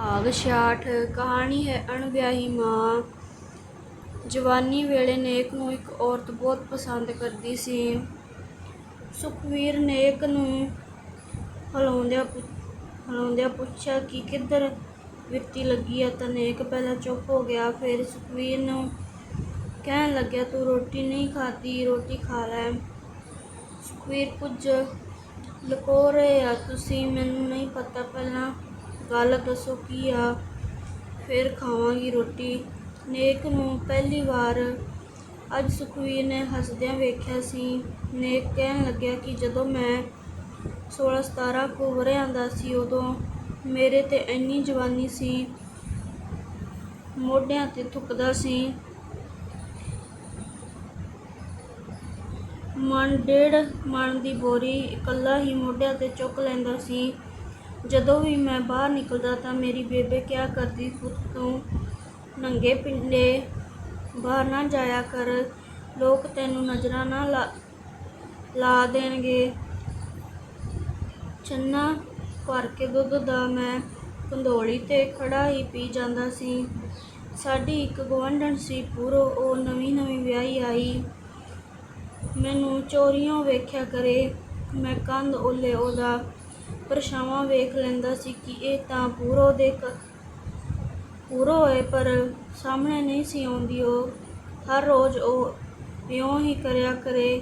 ਭਾਗ 66 ਕਹਾਣੀ ਹੈ ਅਣਵਿਆਹੀ ਮਾਂ। ਜਵਾਨੀ ਵੇਲੇ ਨੇਕ ਨੂੰ ਇੱਕ ਔਰਤ ਬਹੁਤ ਪਸੰਦ ਕਰਦੀ ਸੀ। ਸੁਖਵੀਰ ਨੇਕ ਨੂੰ ਹਲਾਉਂਦਿਆਂ ਪੁ- ਹਲਾਉਂਦਿਆਂ ਪੁੱਛਿਆ ਕਿ ਕਿੱਧਰ ਵਿੱਤੀ ਲੱਗੀ ਆ, ਤਾਂ ਨੇਕ ਪਹਿਲਾਂ ਚੁੱਪ ਹੋ ਗਿਆ, ਫਿਰ ਸੁਖਵੀਰ ਨੂੰ ਕਹਿਣ ਲੱਗਿਆ, ਤੂੰ ਰੋਟੀ ਨਹੀਂ ਖਾਧੀ, ਰੋਟੀ ਖਾ ਲੈ। ਸੁਖਵੀਰ ਕੁਝ ਲਕੋ ਰਹੇ ਆ ਤੁਸੀਂ, ਮੈਨੂੰ ਨਹੀਂ ਪਤਾ, ਪਹਿਲਾਂ ਗੱਲ ਦੱਸੋ ਕੀ ਆ? ਫਿਰ ਖਾਵਾਂਗੀ ਰੋਟੀ। ਨੇਕ ਨੂੰ ਪਹਿਲੀ ਵਾਰ ਅੱਜ ਸੁਖਵੀਰ ਨੇ ਹੱਸਦਿਆਂ ਵੇਖਿਆ ਸੀ। ਨੇਕ ਕਹਿਣ ਲੱਗਿਆ ਕਿ ਜਦੋਂ ਮੈਂ 16 17 ਕੁ ਵਰ੍ਹਿਆਂ ਦਾ ਸੀ, ਉਦੋਂ ਮੇਰੇ ਤੇ ਇੰਨੀ ਜਵਾਨੀ ਸੀ, ਮੋਢਿਆਂ ਤੇ ਥੁੱਕਦਾ ਸੀ। ਮਨ ਡੇਢ ਮਣ ਦੀ ਬੋਰੀ ਇਕੱਲਾ ਹੀ ਮੋਢਿਆਂ ਤੇ ਚੁੱਕ ਲੈਂਦਾ ਸੀ। ਜਦੋਂ ਵੀ ਮੈਂ ਬਾਹਰ ਨਿਕਲਦਾ ਤਾਂ ਮੇਰੀ ਬੇਬੇ ਕਿਹਾ ਕਰਦੀ, ਪੁੱਤ ਤੂੰ ਨੰਗੇ ਪਿੰਡੇ ਬਾਹਰ ਨਾ ਜਾਇਆ ਕਰ, ਲੋਕ ਤੈਨੂੰ ਨਜ਼ਰਾਂ ਨਾ ਲਾ ਲਾ ਦੇਣਗੇ। ਚੰਨਾ ਭਰ ਕੇ ਦੁੱਧ ਦਾ ਮੈਂ ਕੰਦੋਲੀ ਤੇ ਖੜਾ ਹੀ ਪੀ ਜਾਂਦਾ ਸੀ। ਸਾਡੀ ਇੱਕ ਗੁਆਂਢਣ ਸੀ ਪੂਰੋ, ਉਹ ਨਵੀਂ ਨਵੀਂ ਵਿਆਹੀ ਆਈ। ਮੈਨੂੰ ਚੋਰੀਆਂ ਵੇਖਿਆ ਕਰੇ, ਮੈਂ ਕੰਧ ਉੱਲੇ ਉਹਦਾ ਪਰਛਾਵਾਂ ਵੇਖ ਲੈਂਦਾ ਸੀ ਕਿ ਇਹ ਤਾਂ ਪੂਰੋ ਦੇ ਪੂਰੋ ਹੈ, ਪਰ ਸਾਹਮਣੇ ਨਹੀਂ ਸੀ ਆਉਂਦੀ ਉਹ। ਹਰ ਰੋਜ਼ ਉਹ ਇਉਂ ਹੀ ਕਰਿਆ ਕਰੇ।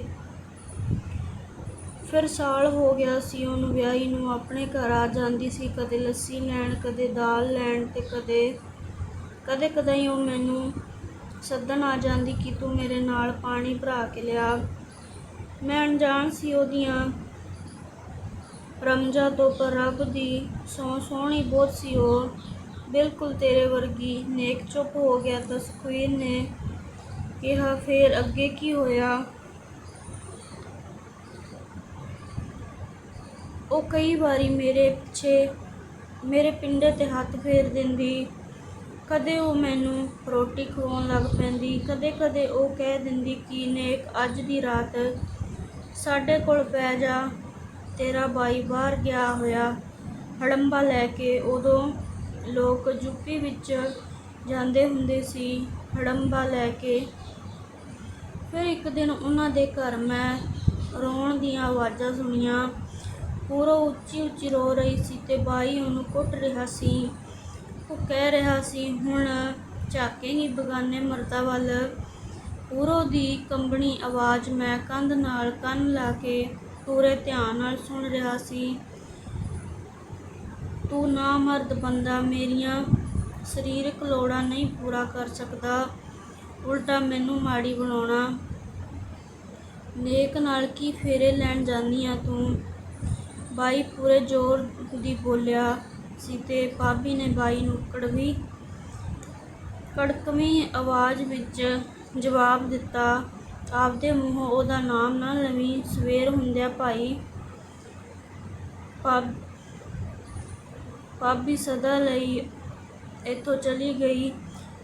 ਫਿਰ ਸਾਲ ਹੋ ਗਿਆ ਸੀ, ਉਹਨੂੰ ਵਿਆਹੀ ਨੂੰ ਆਪਣੇ ਘਰ ਆ ਜਾਂਦੀ ਸੀ। ਕਦੇ ਲੱਸੀ ਲੈਣ, ਕਦੇ ਦਾਲ ਲੈਣ ਤੇ ਕਦੇ ਕਦੇ ਕਦਾਈ ਉਹ ਮੈਨੂੰ ਸੱਦਣ ਆ ਜਾਂਦੀ ਕਿ ਤੂੰ ਮੇਰੇ ਨਾਲ ਪਾਣੀ ਭਰਾ ਕੇ ਲਿਆ। ਮੈਂ ਅਣਜਾਣ ਸੀ ਉਹਦੀਆਂ ਰਮਜਾ ਤੋਂ ਪਰ ਰੱਬ ਦੀ ਸੌ ਸੋਹਣੀ ਬਹੁਤ ਸੀ ਉਹ ਬਿਲਕੁਲ ਤੇਰੇ ਵਰਗੀ ਨੇਕ ਚੁੱਪ ਹੋ ਗਿਆ ਤਾਂ ਸੁਖਵੀਰ ਨੇ ਕਿਹਾ, ਫੇਰ ਅੱਗੇ ਕੀ ਹੋਇਆ? ਉਹ ਕਈ ਵਾਰੀ ਮੇਰੇ ਪਿੱਛੇ, ਮੇਰੇ ਪਿੰਡੇ ਤੇ ਹੱਥ ਫੇਰ ਦਿੰਦੀ। ਕਦੇ ਉਹ ਮੈਨੂੰ ਰੋਟੀ ਖਵਾਉਣ ਲੱਗ ਪੈਂਦੀ, ਕਦੇ ਕਦੇ ਉਹ ਕਹਿ ਦਿੰਦੀ ਕਿ ਨੇਕ ਅੱਜ ਦੀ ਰਾਤ ਸਾਡੇ ਕੋਲ ਪੈ ਜਾ। ਤੇਰਾ ਬਾਈ ਬਾਹਰ ਗਿਆ ਹੋਇਆ। ਹੜੰਬਾ ਲੈ ਕੇ ਉਦੋਂ ਲੋਕ ਯੂਪੀ ਵਿੱਚ ਜਾਂਦੇ ਹੁੰਦੇ ਸੀ। ਹੜੰਬਾ ਲੈ ਕੇ ਫਿਰ ਇੱਕ ਦਿਨ ਉਹਨਾਂ ਦੇ ਘਰ ਮੈਂ ਰੋਣ ਦੀਆਂ ਆਵਾਜ਼ਾਂ ਸੁਣੀਆਂ। ਪੂਰੋ ਉੱਚੀ ਉੱਚੀ ਰੋ ਰਹੀ ਸੀ ਤੇ ਬਾਈ ਉਹਨੂੰ ਕੁੱਟ ਰਿਹਾ ਸੀ। ਉਹ ਕਹਿ ਰਿਹਾ ਸੀ, ਹੁਣ ਝਾਕੇਂਗੀ ਬਗਾਨੇ ਮਰਦਾਂ ਵੱਲ। ਪੂਰੋ ਦੀ ਕੰਬਣੀ ਆਵਾਜ਼ ਮੈਂ ਕੰਧ ਨਾਲ ਕੰਨ ਲਾ ਕੇ ਪੂਰੇ ਧਿਆਨ ਨਾਲ ਸੁਣ ਰਿਹਾ ਸੀ। ਤੂੰ ਨਾ ਮਰਦ ਬੰਦਾ, ਮੇਰੀਆਂ ਸਰੀਰਕ ਲੋੜਾਂ ਨਹੀਂ ਪੂਰਾ ਕਰ ਸਕਦਾ। ਉਲਟਾ ਮੈਨੂੰ ਮਾੜੀ ਬਣਾਉਣਾ। ਨੇਕ ਨਾਲ ਕੀ ਫੇਰੇ ਲੈਣ ਜਾਂਦੀ ਆ ਤੂੰ? ਬਾਈ ਪੂਰੇ ਜ਼ੋਰ ਦੀ ਬੋਲਿਆ ਸੀ ਤੇ ਭਾਬੀ ਨੇ ਬਾਈ ਨੂੰ ਕੜਵੀ, ਕੜਕਵੀਂ ਆਵਾਜ਼ ਵਿੱਚ ਜਵਾਬ ਦਿੱਤਾ ਆਪਦੇ ਮੂੰਹੋਂ ਉਹਦਾ ਨਾਮ ਨਾ ਲਵੀਂ ਸਵੇਰ ਹੁੰਦਿਆਂ ਭਾਈ ਭਾਬ ਭਾਬੀ ਸਦਾ ਲਈ ਇੱਥੋਂ ਚਲੀ ਗਈ।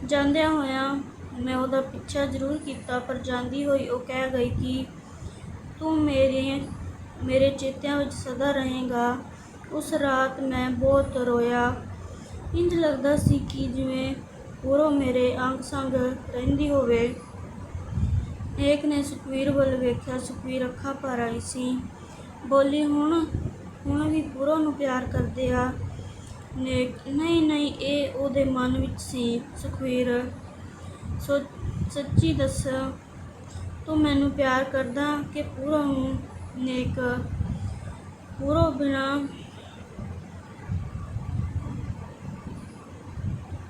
ਜਾਂਦਿਆਂ ਹੋਇਆਂ ਮੈਂ ਉਹਦਾ ਪਿੱਛਾ ਜ਼ਰੂਰ ਕੀਤਾ, ਪਰ ਜਾਂਦੀ ਹੋਈ ਉਹ ਕਹਿ ਗਈ ਕਿ ਤੂੰ ਮੇਰੇ ਮੇਰੇ ਚੇਤਿਆਂ ਵਿੱਚ ਸਦਾ ਰਹੇਗਾ। ਉਸ ਰਾਤ ਮੈਂ ਬਹੁਤ ਰੋਇਆ। ਇੰਜ ਲੱਗਦਾ ਸੀ ਕਿ ਜਿਵੇਂ ਪੂਰੋ ਮੇਰੇ ਅੰਗ ਸੰਗ ਰਹਿੰਦੀ ਹੋਵੇ। ਏਕ ਨੇ ਸੁਖਵੀਰ ਵੱਲ ਵੇਖਿਆ ਸੁਖਵੀਰ ਅੱਖਾਂ ਭਰ ਆਈ ਸੀ। ਬੋਲੀ, ਹੁਣ ਹੁਣ ਵੀ ਪੂਰੋ ਨੂੰ ਪਿਆਰ ਕਰਦੇ ਆ? ਨੇ ਨਹੀਂ ਨਹੀਂ, ਇਹ ਉਹਦੇ ਮਨ ਵਿੱਚ ਸੀ ਸੁਖਵੀਰ ਸੋ, ਸੱਚੀ ਦੱਸ, ਤੂੰ ਮੈਨੂੰ ਪਿਆਰ ਕਰਦਾ ਕਿ ਪੂਰੋ ਨੂੰ ਨੇਕ ਪੂਰੋ ਬਿਨਾ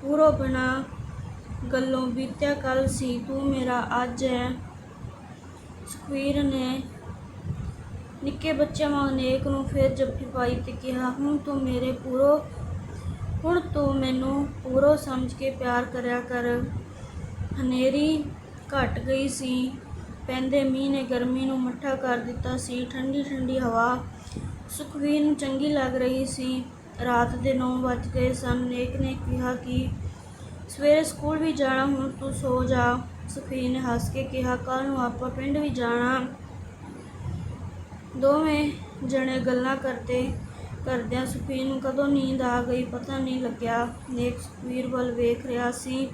ਪੂਰੋ ਬਿਨਾ ਗੱਲੋਂ ਬੀਤਿਆ ਕੱਲ ਸੀ, ਤੂੰ ਮੇਰਾ ਅੱਜ ਹੈ ਸੁਖਵੀਰ ਨੇ ਨਿੱਕੇ ਬੱਚੇ ਵਾਂਗ ਨੇਕ ਨੂੰ ਫਿਰ ਜੱਫੀ ਪਾਈ ਤੇ ਕਿਹਾ, ਹੁਣ ਤੂੰ ਮੇਰੇ ਪੂਰੋ, ਹੁਣ ਤੂੰ ਮੈਨੂੰ ਪੂਰੋ ਸਮਝ ਕੇ ਪਿਆਰ ਕਰਿਆ ਕਰ। ਹਨੇਰੀ ਘਟ ਗਈ ਸੀ। ਪੈਂਦੇ ਮੀਂਹ ਨੇ ਗਰਮੀ ਨੂੰ ਮੱਠਾ ਕਰ ਦਿੱਤਾ ਸੀ। ਠੰਡੀ ਠੰਡੀ ਹਵਾ ਸੁਖਵੀਰ ਨੂੰ ਚੰਗੀ ਲੱਗ ਰਹੀ ਸੀ। ਰਾਤ ਦੇ 9 ਵੱਜ ਗਏ ਸਨ। ਨੇਕ ਨੇ ਕਿਹਾ ਕਿ ਸਵੇਰੇ ਸਕੂਲ ਵੀ ਜਾਣਾ, ਹੁਣ ਤੂੰ ਸੋ ਜਾ। ਸੁਖਵੀਰ ਨੇ ਹੱਸ ਕੇ ਕਿਹਾ ਕੱਲ ਨੂੰ ਆਪਾਂ ਪਿੰਡ ਵੀ ਜਾਣਾ। ਦੋਵੇਂ ਜਣੇ ਗੱਲਾਂ ਕਰਦੇ ਕਰਦਿਆਂ ਸੁਖਵੀਰ ਨੂੰ ਕਦੋਂ ਨੀਂਦ ਆ ਗਈ ਪਤਾ ਨਹੀਂ ਲੱਗਿਆ। ਨੇਕ ਸੁਖਵੀਰ ਵੱਲ ਵੇਖ ਰਿਹਾ ਸੀ।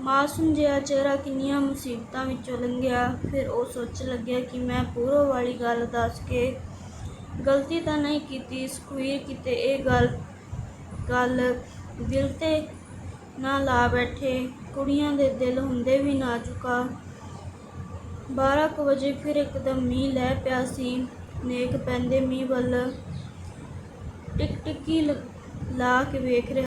ਮਾਸੂਮ ਜਿਹਾ ਚਿਹਰਾ ਕਿੰਨੀਆਂ ਮੁਸੀਬਤਾਂ ਵਿੱਚੋਂ ਲੰਘਿਆ। ਫਿਰ ਉਹ ਸੋਚਣ ਲੱਗਿਆ ਕਿ ਮੈਂ ਪੂਰੋ ਵਾਲੀ ਗੱਲ ਦੱਸ ਕੇ ਗਲਤੀ ਤਾਂ ਨਹੀਂ ਕੀਤੀ। ਸੁਖਵੀਰ ਕਿਤੇ ਇਹ ਗੱਲ ਗੱਲ ਦਿਲ ਤੇ ਨਾ ਲਾ ਬੈਠੇ। ਕੁੜੀਆਂ ਦੇ ਦਿਲ ਹੁੰਦੇ ਵੀ ਨਾਜ਼ੁਕਾ ਬਾਰਾਂ ਕੁ ਵਜੇ ਫਿਰ ਇੱਕਦਮ ਮੀਂਹ ਲੈ ਪਿਆ ਸੀ। ਨੇਕ ਪੈਂਦੇ ਮੀਂਹ ਵੱਲ। ਟਿਕ ਟਿਕੀ ਲ- ਲਾ ਕੇ ਵੇਖ ਰਿਹਾ